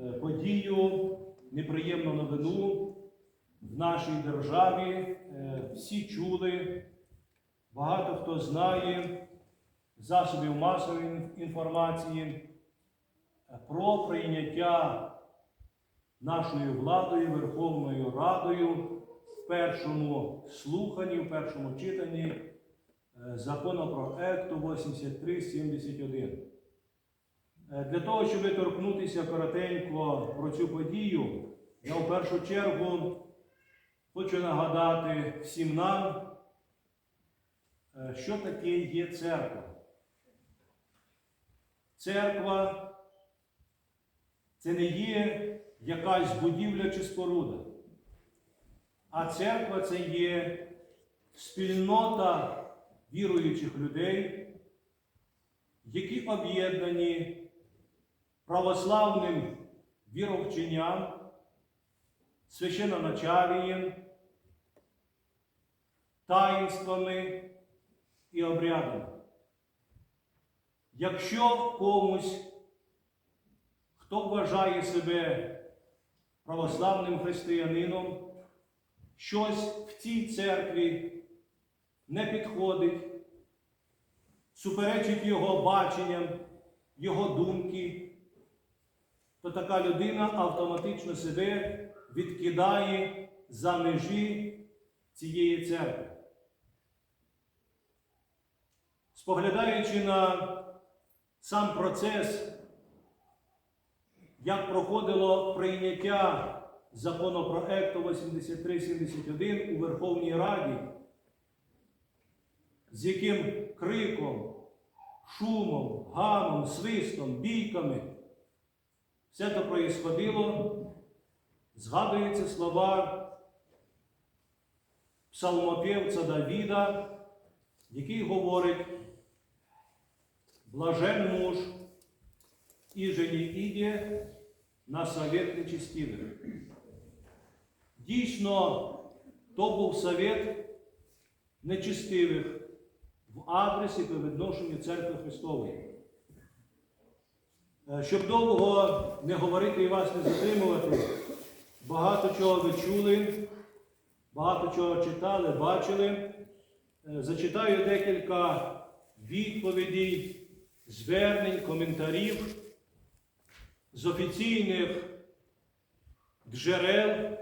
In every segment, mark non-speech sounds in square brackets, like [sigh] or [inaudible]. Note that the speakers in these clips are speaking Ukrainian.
е, подію, неприємну новину в нашій державі. Е, Всі чули, багато хто знає засобів масової інформації е, про прийняття нашою владою, Верховною Радою в першому слуханні, в першому читанні законопроекту 8371. Е, Для того, щоб торкнутися коротенько про цю подію, я в першу чергу хочу нагадати всім нам, е, що таке є церква. Церква це не є якась будівля чи споруда, а церква це є спільнота віруючих людей, які об'єднані православним віровченням, священоначалієм, таїнствами і обрядами. Якщо комусь, хто вважає себе православним християнином, щось в цій церкві не підходить, суперечить його баченням, його думки, то така людина автоматично себе відкидає за межі цієї церкви. Споглядаючи на сам процес, як проходило прийняття законопроекту 8371 у Верховній Раді, з яким криком, шумом, гамом, свистом, бійками все це проїсходило, згадуються слова псалмопівця Давіда, який говорить, блажен муж, і же не іде на совет нечестивих. Дійсно, то був совет нечестивих в адресі по відношенню церкви Христової. Е, Щоб довго не говорити і вас не затримувати, багато чого ви чули, багато чого читали, бачили. Е, Зачитаю декілька відповідей, звернень, коментарів з офіційних джерел,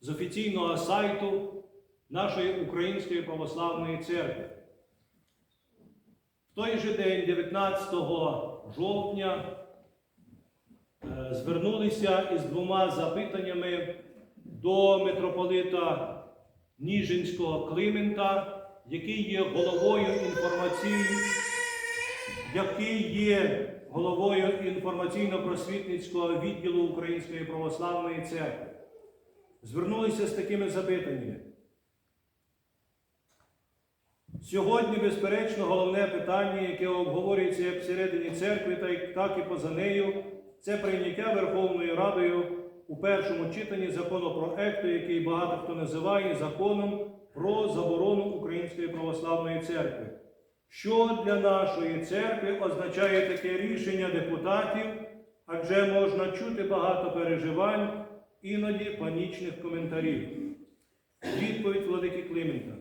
з офіційного сайту нашої Української православної церкви. В той же день, 19 жовтня, звернулися із двома запитаннями до митрополита Ніжинського Климента, який є головою інформаційної, який є головою інформаційно-просвітницького відділу Української православної церкви. Звернулися з такими запитаннями. Сьогодні, безперечно, головне питання, яке обговорюється як всередині церкви, так і поза нею, це прийняття Верховною Радою у першому читанні законопроекту, який багато хто називає законом про заборону Української православної церкви. Що для нашої церкви означає таке рішення депутатів, адже можна чути багато переживань, іноді панічних коментарів. Відповідь владики Климента.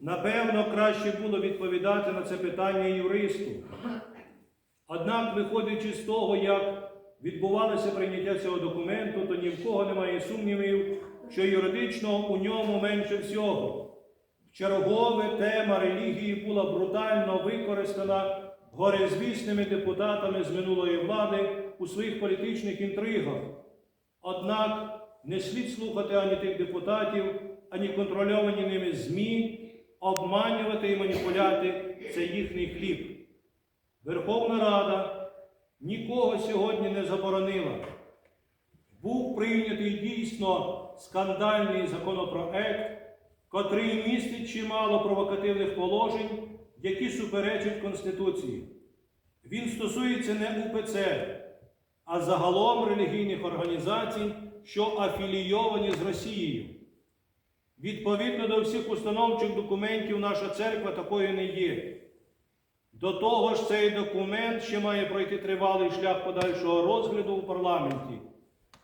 Напевно, краще було відповідати на це питання юристу. Однак, виходячи з того, як відбувалося прийняття цього документу, то ні в кого немає сумнівів, що юридично у ньому менше всього. Чергове тема релігії була брутально використана горизвісними депутатами з минулої влади у своїх політичних інтригах. Однак не слід слухати ані тих депутатів, ані контрольовані ними ЗМІ, обманювати і маніпуляти це їхній хліб. Верховна Рада нікого сьогодні не заборонила. Був прийнятий дійсно скандальний законопроект, котрий містить чимало провокативних положень, які суперечать Конституції. Він стосується не УПЦ, а загалом релігійних організацій, що афілійовані з Росією. Відповідно до всіх установчих документів, наша церква такою не є. До того ж, цей документ ще має пройти тривалий шлях подальшого розгляду у парламенті.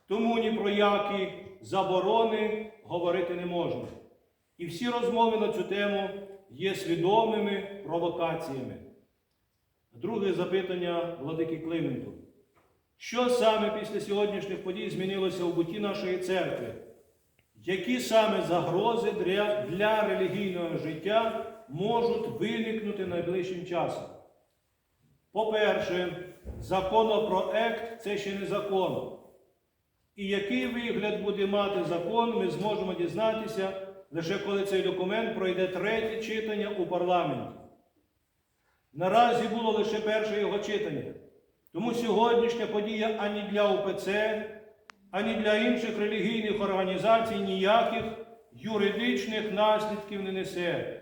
Тому ні про які заборони говорити не можна. І всі розмови на цю тему є свідомими провокаціями. Друге запитання Владики Клименту. Що саме після сьогоднішніх подій змінилося у буті нашої церкви? Які саме загрози для, релігійного життя можуть виникнути найближчим часом? По-перше, законопроект це ще не закон. І який вигляд буде мати закон, ми зможемо дізнатися лише коли цей документ пройде третє читання у парламенті. Наразі було лише перше його читання. Тому сьогоднішня подія ані для УПЦ, ані для інших релігійних організацій ніяких юридичних наслідків не несе.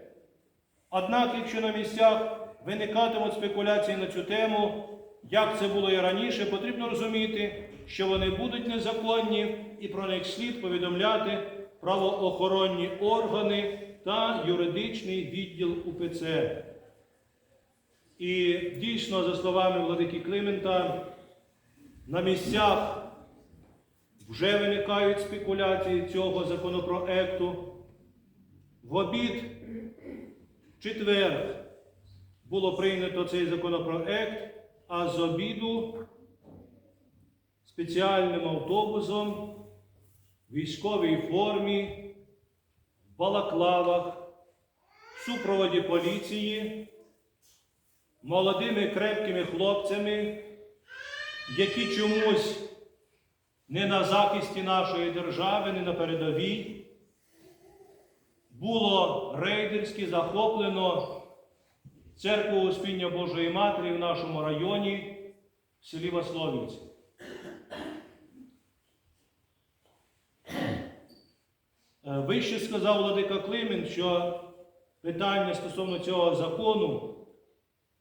Однак, якщо на місцях виникатимуть спекуляції на цю тему, як це було і раніше, потрібно розуміти, що вони будуть незаконні і про них слід повідомляти правоохоронні органи та юридичний відділ УПЦ. І дійсно, за словами Владики Климента, на місцях вже виникають спекуляції цього законопроекту. В обід четвер. Було прийнято цей законопроект, а з обіду спеціальним автобусом в військовій формі, в балаклавах, в супроводі поліції, молодими крепкими хлопцями, які чомусь не на захисті нашої держави, не на передовій, було рейдерськи захоплено церкву Успіння Божої Матері в нашому районі в селі Васловівці. Е, Вище сказав Владика Климент, що питання стосовно цього закону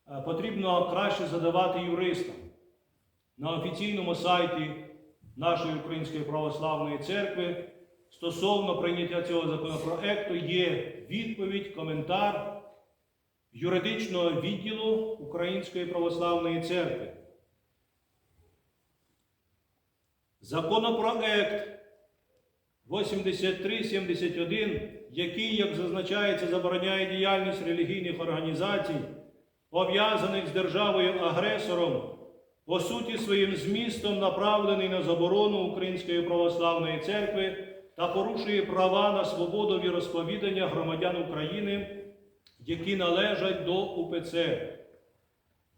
е, потрібно краще задавати юристам. На офіційному сайті нашої Української православної церкви стосовно прийняття цього законопроекту є відповідь, коментар юридичного відділу Української православної церкви. Законопроект 8371, який, як зазначається, забороняє діяльність релігійних організацій, пов'язаних з державою-агресором, по суті своїм змістом направлений на заборону Української православної церкви та порушує права на свободу віросповідання громадян України, які належать до УПЦ.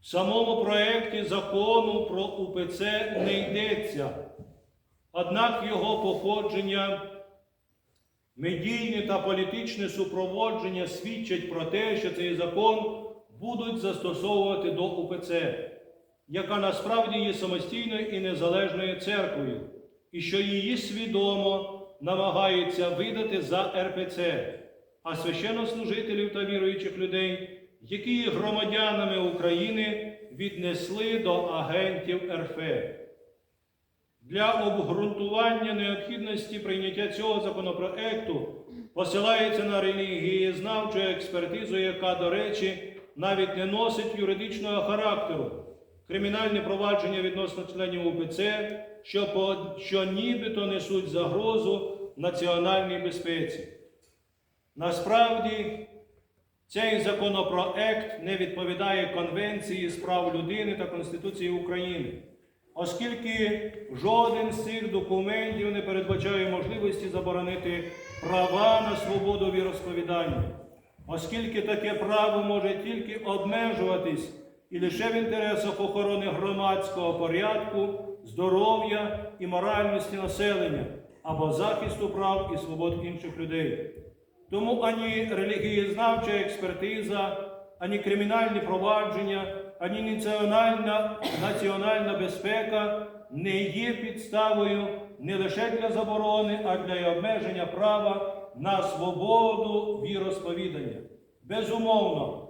В самому проєкті закону про УПЦ не йдеться. Однак його походження, медійне та політичне супроводження свідчать про те, що цей закон будуть застосовувати до УПЦ, яка насправді є самостійною і незалежною церквою, і що її свідомо намагаються видати за РПЦ, а священнослужителів та віруючих людей, які є громадянами України віднесли до агентів РФ. Для обґрунтування необхідності прийняття цього законопроекту посилається на релігієзнавчу експертизу, яка, до речі, навіть не носить юридичного характеру. Кримінальне провадження відносно членів УПЦ, що, по, що нібито несуть загрозу національній безпеці. Насправді, цей законопроект не відповідає Конвенції з прав людини та Конституції України оскільки жоден з цих документів не передбачає можливості заборонити права на свободу віросповідання, оскільки таке право може тільки обмежуватись і лише в інтересах охорони громадського порядку, здоров'я і моральності населення або захисту прав і свобод інших людей. Тому ані релігієзнавча експертиза, ані кримінальні провадження, ані національна, національна безпека не є підставою не лише для заборони, а для й обмеження права на свободу віросповідання. Безумовно,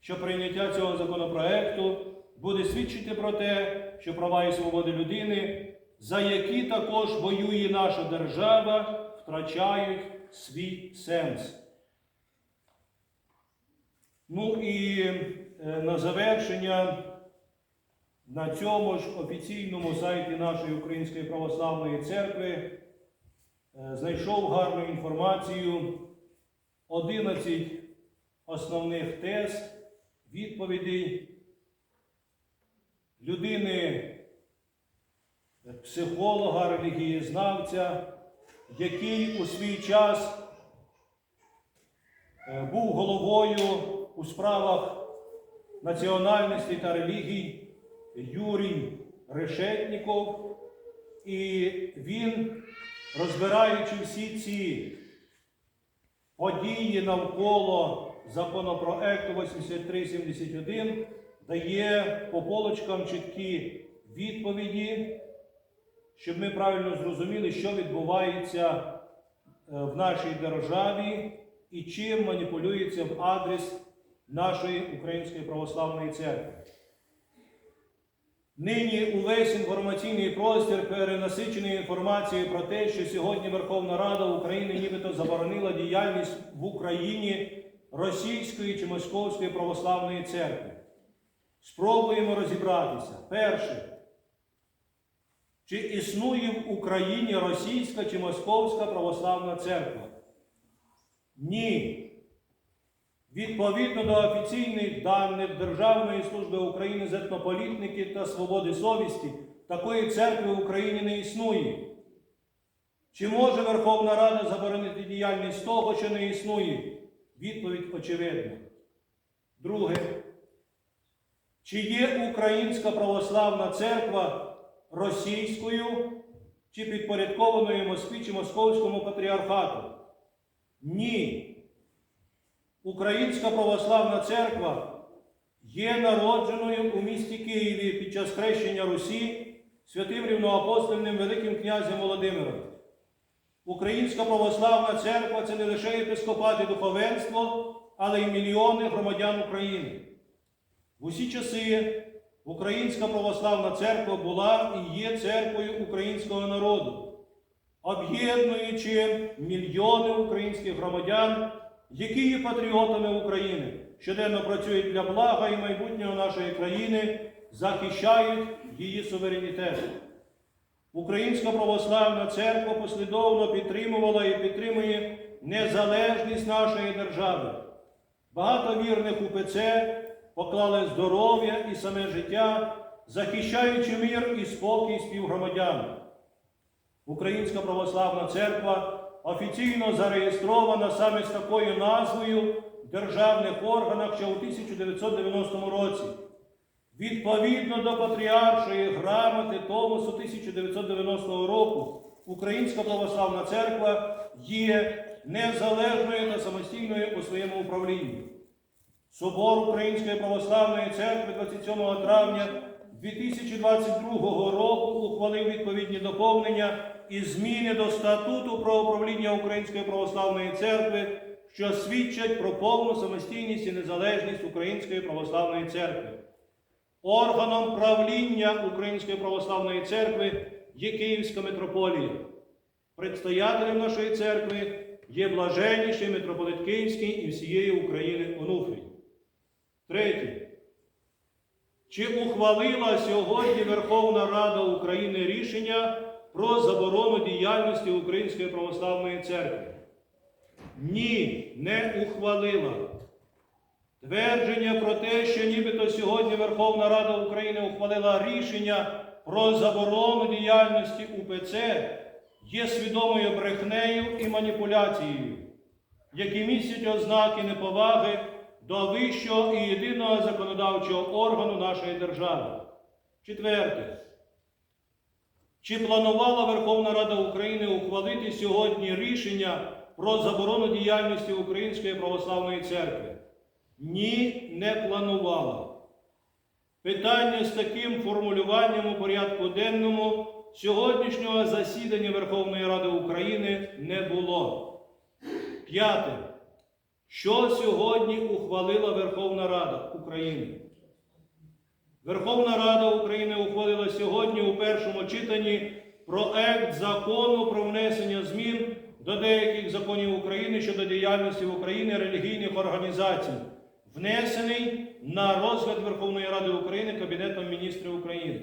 що прийняття цього законопроекту буде свідчити про те, що права і свободи людини, за які також воює наша держава, втрачають свій сенс. Ну і е, на завершення на цьому ж офіційному сайті нашої Української православної церкви е, знайшов гарну інформацію 11 основних тез, відповідей людини, психолога, релігієзнавця, який у свій час е, був головою у справах національності та релігій Юрій Решетніков, і він, розбираючи всі ці події навколо законопроекту 8371, дає по полочкам чіткі відповіді, щоб ми правильно зрозуміли, що відбувається е, в нашій державі і чим маніпулюється в адрес нашої Української православної церкви. Нині увесь інформаційний простір перенасичений інформацією про те, що сьогодні Верховна Рада України нібито заборонила діяльність в Україні Російської чи Московської православної церкви. Спробуємо розібратися. Перше. Чи існує в Україні Російська чи Московська православна церква? Ні. Відповідно до офіційних даних Державної служби України з етнополітики та свободи совісті, такої церкви в Україні не існує. Чи може Верховна Рада заборонити діяльність того, що не існує? Відповідь очевидна. Друге. Чи є Українська православна церква російською чи підпорядкованою Москві чи Московському патріархату? Ні. Українська православна церква є народженою у місті Києві під час хрещення Русі святим рівноапостольним Великим князем Володимиром. Українська православна церква це не лише єпископат і духовенство, але й мільйони громадян України. В усі часи Українська православна церква була і є церквою українського народу, об'єднуючи мільйони українських громадян, які є патріотами України, щоденно працюють для блага і майбутнього нашої країни, захищають її суверенітет. Українська православна церква послідовно підтримувала і підтримує незалежність нашої держави. Багато вірних УПЦ поклали здоров'я і саме життя, захищаючи мир і спокій співгромадян. Українська православна церква офіційно зареєстрована саме з такою назвою в державних органах ще у 1990 році. Відповідно до Патріаршої грамоти Томосу 1990 року, Українська православна церква є незалежною та самостійною у своєму управлінні. Собор Української православної церкви 27 травня 2022 року ухвалив відповідні доповнення і зміни до статуту про управління Української православної церкви, що свідчать про повну самостійність і незалежність Української православної церкви. Органом правління Української православної церкви є Київська митрополія. Предстоятелем нашої церкви є блаженніший митрополит Київський і всієї України Онуфрій. Третє. Чи ухвалила сьогодні Верховна Рада України рішення про заборону діяльності Української православної церкви? Ні, не ухвалила. Твердження про те, що нібито сьогодні Верховна Рада України ухвалила рішення про заборону діяльності УПЦ, є свідомою брехнею і маніпуляцією, які містять ознаки неповаги до вищого і єдиного законодавчого органу нашої держави. Четверте. Чи планувала Верховна Рада України ухвалити сьогодні рішення про заборону діяльності Української православної церкви? Ні, не планувала. Питання з таким формулюванням у порядку денному сьогоднішнього засідання Верховної Ради України не було. П'яте. Що сьогодні ухвалила Верховна Рада України? Верховна Рада України ухвалила сьогодні у першому читанні проект закону про внесення змін до деяких законів України щодо діяльності в Україні релігійних організацій, внесений на розгляд Верховної Ради України Кабінетом міністрів України.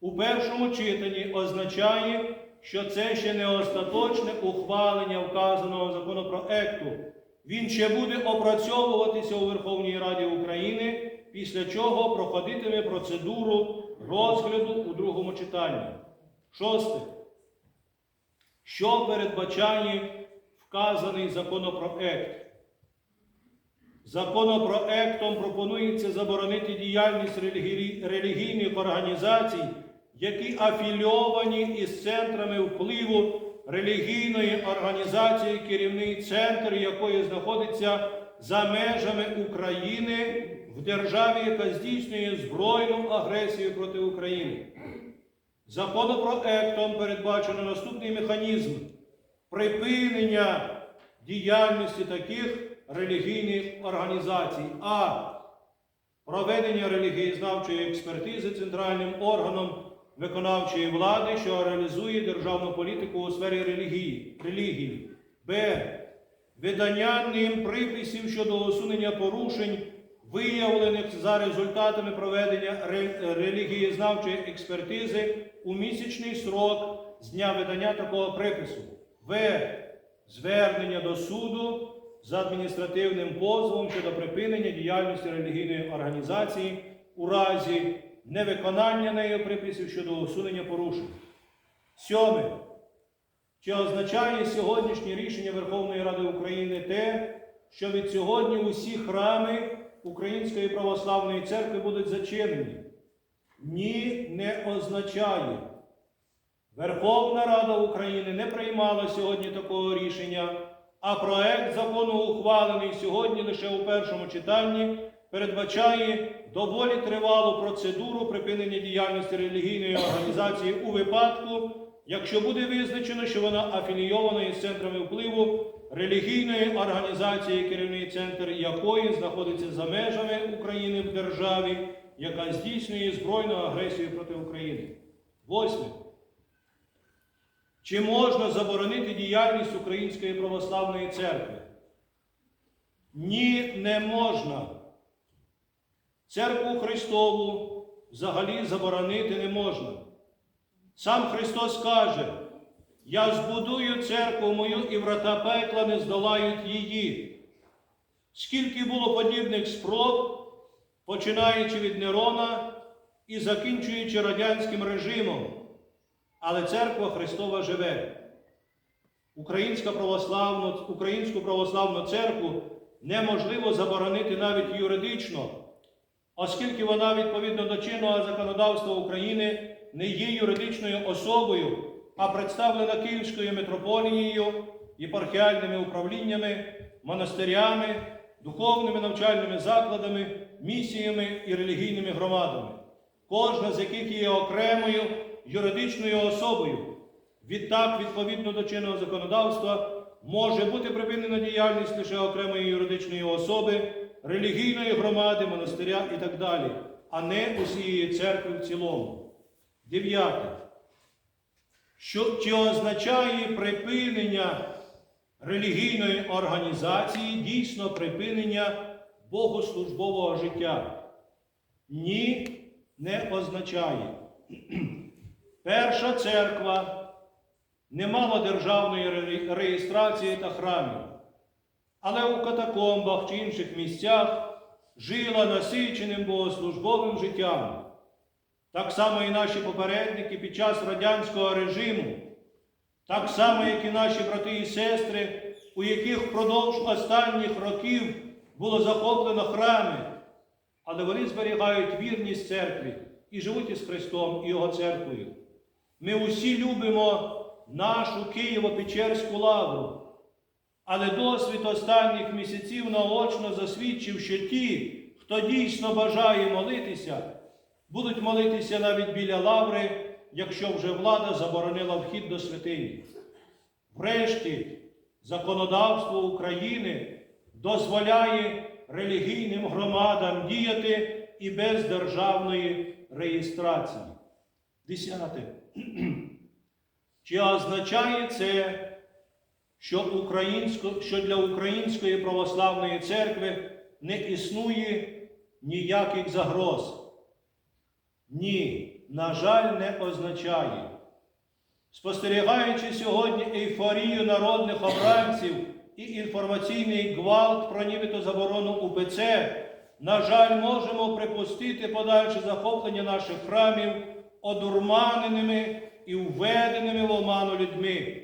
У першому читанні означає, що це ще не остаточне ухвалення вказаного законопроекту. Він ще буде опрацьовуватися у Верховній Раді України, після чого проходитиме процедуру розгляду у другому читанні. Шосте. Що передбачає вказаний законопроект? Законопроектом пропонується заборонити діяльність релігій- релігійних організацій, які афільовані із центрами впливу релігійної організації, керівний центр якої знаходиться за межами України в державі, яка здійснює збройну агресію проти України. Законопроектом передбачено наступний механізм припинення діяльності таких релігійних організацій, а проведення релігієзнавчої експертизи центральним органом виконавчої влади, що реалізує державну політику у сфері релігії, релігії. Б. Видання ним приписів щодо усунення порушень, виявлених за результатами проведення релігієзнавчої експертизи у місячний срок з дня видання такого припису. В. Звернення до суду за адміністративним позовом щодо припинення діяльності релігійної організації у разі невиконання нею приписів щодо усунення порушень. Сьоме. Чи означає сьогоднішнє рішення Верховної Ради України те, що від сьогодні усі храми Української православної церкви будуть зачинені? Ні, не означає. Верховна Рада України не приймала сьогодні такого рішення, а проект закону, ухвалений сьогодні лише у першому читанні, передбачає доволі тривалу процедуру припинення діяльності релігійної організації у випадку, якщо буде визначено, що вона афілійована із центрами впливу релігійної організації, керівний центр якої знаходиться за межами України в державі, яка здійснює збройну агресію проти України. Восьме. Чи можна заборонити діяльність Української православної церкви? Ні, не можна. Церкву Христову взагалі заборонити не можна. Сам Христос каже, я збудую церкву мою і врата пекла не здолають її. Скільки було подібних спроб, починаючи від Нерона і закінчуючи радянським режимом. Але церква Христова живе. Українська православну, Українську православну церкву неможливо заборонити навіть юридично, оскільки вона відповідно до чинного законодавства України не є юридичною особою, а представлена Київською митрополією, єпархіальними управліннями, монастирями, духовними навчальними закладами, місіями і релігійними громадами, кожна з яких є окремою юридичною особою. Відтак, відповідно до чинного законодавства, може бути припинена діяльність лише окремої юридичної особи, релігійної громади, монастиря і так далі, а не усієї церкви в цілому. Дев'яте. Що, чи означає припинення релігійної організації дійсно припинення богослужбового життя? Ні, не означає. [clears throat] Перша церква не мала державної реєстрації та храмів, але у катакомбах чи інших місцях жила насиченим богослужбовим життям. Так само і наші попередники під час радянського режиму, так само, як і наші брати і сестри, у яких впродовж останніх років було захоплено храми, але вони зберігають вірність церкві і живуть із Христом і Його церквою. Ми усі любимо нашу Києво-Печерську лавру, але досвід останніх місяців наочно засвідчив, що ті, хто дійсно бажає молитися, будуть молитися навіть біля лаври, якщо вже влада заборонила вхід до святині. Врешті, законодавство України дозволяє релігійним громадам діяти і без державної реєстрації. Десяте. [clears throat] Чи означає це, що, що для Української православної церкви не існує ніяких загроз. Ні, на жаль, не означає. Спостерігаючи сьогодні ейфорію народних обранців і інформаційний гвалт про нібито заборону УПЦ, на жаль, можемо припустити подальше захоплення наших храмів одурманеними і введеними в оману людьми,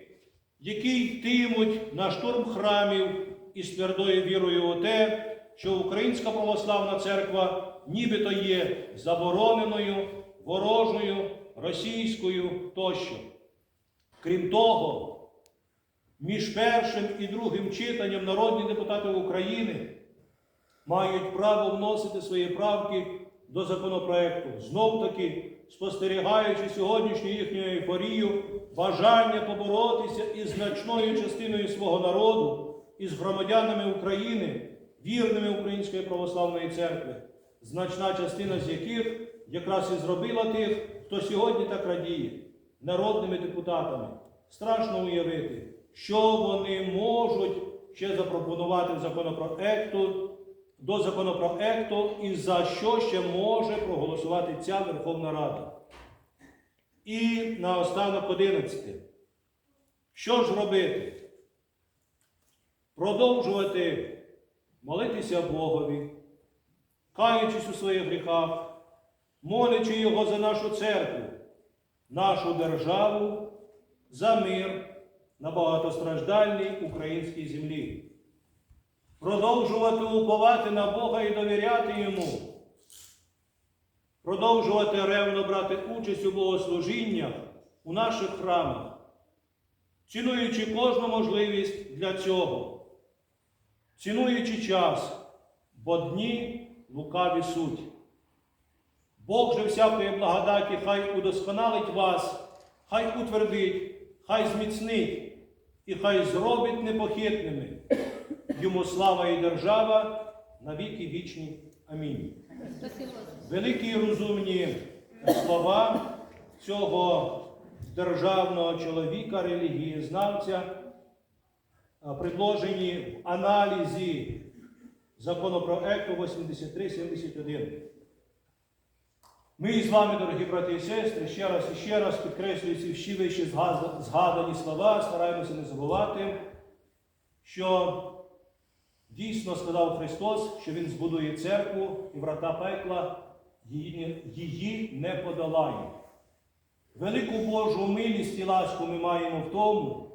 які йтимуть на штурм храмів із твердою вірою у те, що Українська православна церква нібито є забороненою, ворожою, російською тощо. Крім того, між першим і другим читанням народні депутати України мають право вносити свої правки до законопроекту. Знов таки, спостерігаючи сьогоднішню їхню ейфорію, бажання поборотися із значною частиною свого народу, із громадянами України, вірними Української православної церкви, значна частина з яких якраз і зробила тих, хто сьогодні так радіє, народними депутатами. Страшно уявити, що вони можуть ще запропонувати в законопроекту до законопроекту і за що ще може проголосувати ця Верховна Рада. І наостанок 11. Що ж робити? Продовжувати молитися Богові, каючись у своїх гріхах, молячи Його за нашу церкву, нашу державу, за мир на багатостраждальній українській землі продовжувати уповати на Бога і довіряти Йому, продовжувати ревно брати участь у богослужіннях у наших храмах, цінуючи кожну можливість для цього, цінуючи час, бо дні лукаві суть. Бог же всякої благодаті хай удосконалить вас, хай утвердить, хай зміцнить і хай зробить непохитними. Йому слава і держава на віки вічні. Амінь. Великі і розумні слова цього державного чоловіка, релігієзнавця, предложені в аналізі законопроекту 8371. Ми з вами, дорогі брати і сестри, ще раз і ще раз підкреслюючи всі вище згадані слова, стараємося не забувати, що дійсно сказав Христос, що Він збудує церкву і врата пекла її, не подолають. Велику Божу милість і ласку ми маємо в тому,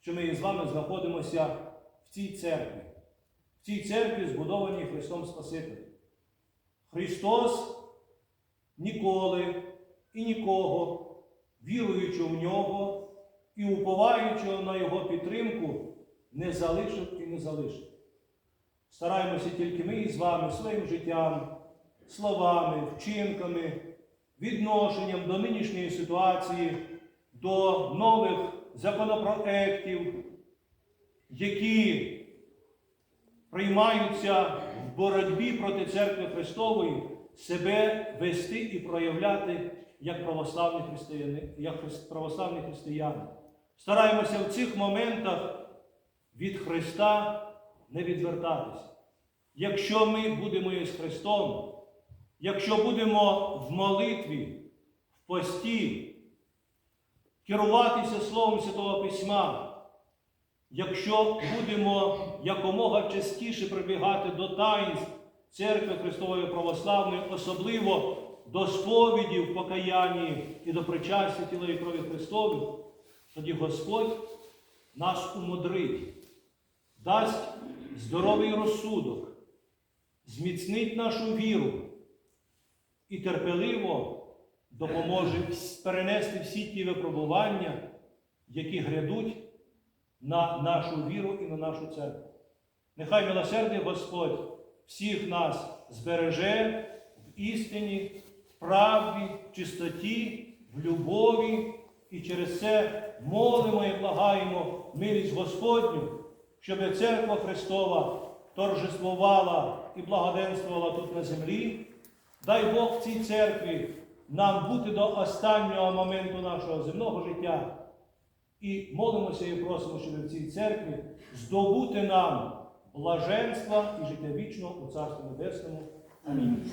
що ми з вами знаходимося в цій церкві, в цій церкві, збудованій Христом Спасителем. Христос ніколи і нікого, віруючи в нього і уповаючи на Його підтримку, не залишив і не залишив. Стараємося тільки ми з вами своїм життям, словами, вчинками, відношенням до нинішньої ситуації, до нових законопроєктів, які приймаються в боротьбі проти церкви Христової, себе вести і проявляти як православні християни, як православні християни. Стараємося в цих моментах від Христа не відвертатися. Якщо ми будемо із Христом, якщо будемо в молитві, в пості, керуватися Словом Святого Письма, якщо будемо якомога частіше прибігати до таїнств Церкви Христової Православної, особливо до сповіді в покаянні і до причастя тіла і крові Христових, тоді Господь нас умудрить, дасть здоровий розсудок, зміцнить нашу віру і терпеливо допоможе перенести всі ті випробування, які грядуть на нашу віру і на нашу церкву. Нехай милосердний Господь всіх нас збереже в істині, в правді, в чистоті, в любові, і через це молимо і благаємо милість Господню, щоб церква Христова торжествувала і благоденствувала тут на землі. Дай Бог цій церкві нам бути до останнього моменту нашого земного життя. І молимося і просимо, щоб в цій церкві здобути нам блаженства і життя вічного у Царстві Небесному. Амінь.